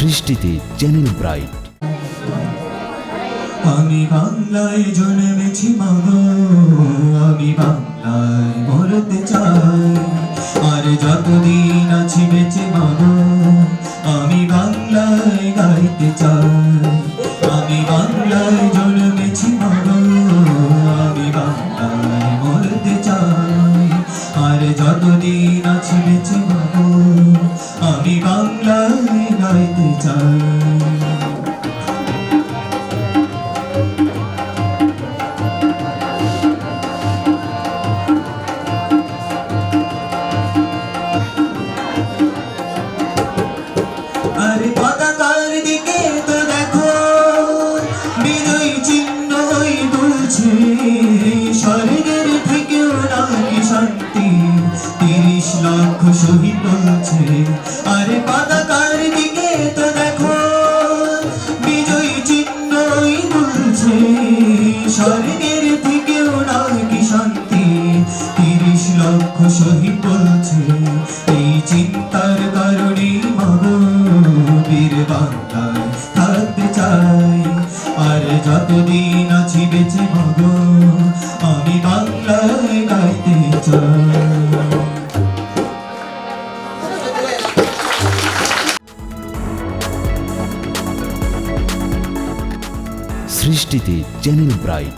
সৃষ্টিতে channel bright. আমি বাংলায় জন্মেছি আমি বাংলায় মরতে চাই। আর যতদিন আছি বেঁচে আমি বাংলায় গাইতে চাই। আমি বাংলায় জন্মেছি আমি বাংলায় মরতে চাই। আর যতদিন চাই আরে পতাকার দিকে তো দেখো বিজয় চিহ্ন দুলছে স্বর্গের তিরিশ লক্ষ শহীদ বলছে আরে স্বর্গের থেকেও কি শান্তি? তিরিশ লক্ষ শহীদ বলছে এই চিন্তার কারণে মাগো বীর বাংলায় থাকতে চাই আর যতদিন আছি বেঁচে মগ আমি বাংলায় গাইতে চাই। সৃষ্টিতে চ্যানেল ব্রাইট।